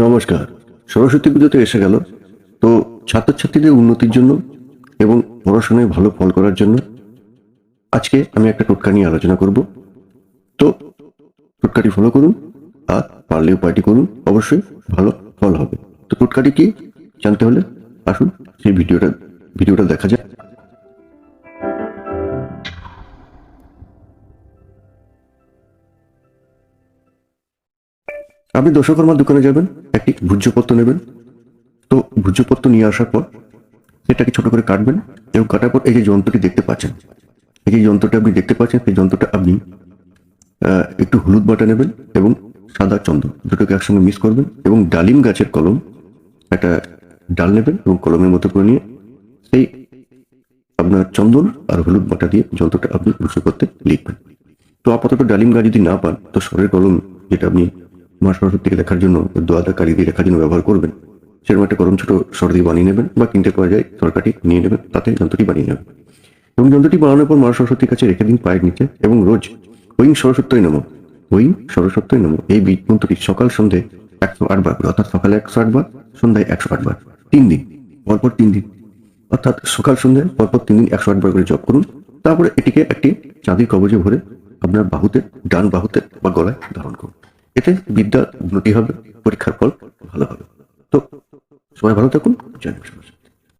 নমস্কার। সরস্বতী পুজোতে এসে গেল। তো ছাত্রছাত্রীদের উন্নতির জন্য এবং পড়াশোনায় ভালো ফল করার জন্য আজকে আমি একটা টোটকা নিয়ে আলোচনা করব। তো টোটকাটি ফলো করুন আর পারলে উপায়টি করুন। অবশ্যই ভালো ফল হবে। তো টোটকাটি কি? জানতে হলে আসুন সেই ভিডিওটা ভিডিওটা দেখা যাক। আপনি দশকর্মার দোকানে যাবেন, একটি ভূজ্যপত্র নেবেন। তো ভূজ্যপত্র নিয়ে আসার পর সেটাকে ছোট করে কাটবেন এবং কাটার পর এই যে যন্ত্রটি দেখতে পাচ্ছেন, এই যে যন্ত্রটা আপনি দেখতে পাচ্ছেন, সেই যন্ত্রটা আপনি একটু হলুদ বাটা নেবেন এবং সাদা চন্দ্র দুটোকে একসঙ্গে মিক্স করবেন এবং ডালিম গাছের কলম একটা ডাল নেবেন এবং কলমের মতো করে নিয়ে সেই আপনার চন্দন আর হলুদ বাটা দিয়ে যন্ত্রটা আপনি ভূষো করতে লিখবেন। তো আপাতত ডালিম গাছ যদি না পান, তো সরের কলম যেটা আপনি মা সরস্বতীকে লেখার জন্য দোয়াদা কালি দিয়ে লেখার জন্য ব্যবহার করবেন। সেরকম একটা কলম ছোট সর দিয়ে বানিয়ে নেবেন বা কিনতে পাওয়া যায়, তরকারি নিয়ে নেবেন, তাতে যন্ত্রটি বানিয়ে নেবেন। এবং যন্ত্রটি বানানোর পর মা সরস্বতীর কাছে রেখে দিন পায়ের নিচে এবং রোজ ওইং সরস্বত্যই নম। ওইং সরস্বত্যই নম। এই বীজ মন্ত্রটি সকাল সন্ধে একশো আট বার করে, অর্থাৎ সকালে একশো আট বার, সন্ধ্যায় একশো আট বার, তিন দিন, পরপর তিন দিন। অর্থাৎ সকাল সন্ধ্যায় পরপর তিন দিন একশো আট বার করে জপ করুন। তারপরে এটিকে একটি চাঁদির কবজে ভরে আপনার বাহুতে, ডান বাহুতে বা গলায় ধারণ করুন। এতে বিদ্যা উন্নতি হবে পরীক্ষার ফল ভালো হবে তো সবাই ভালো থাকুন জয়।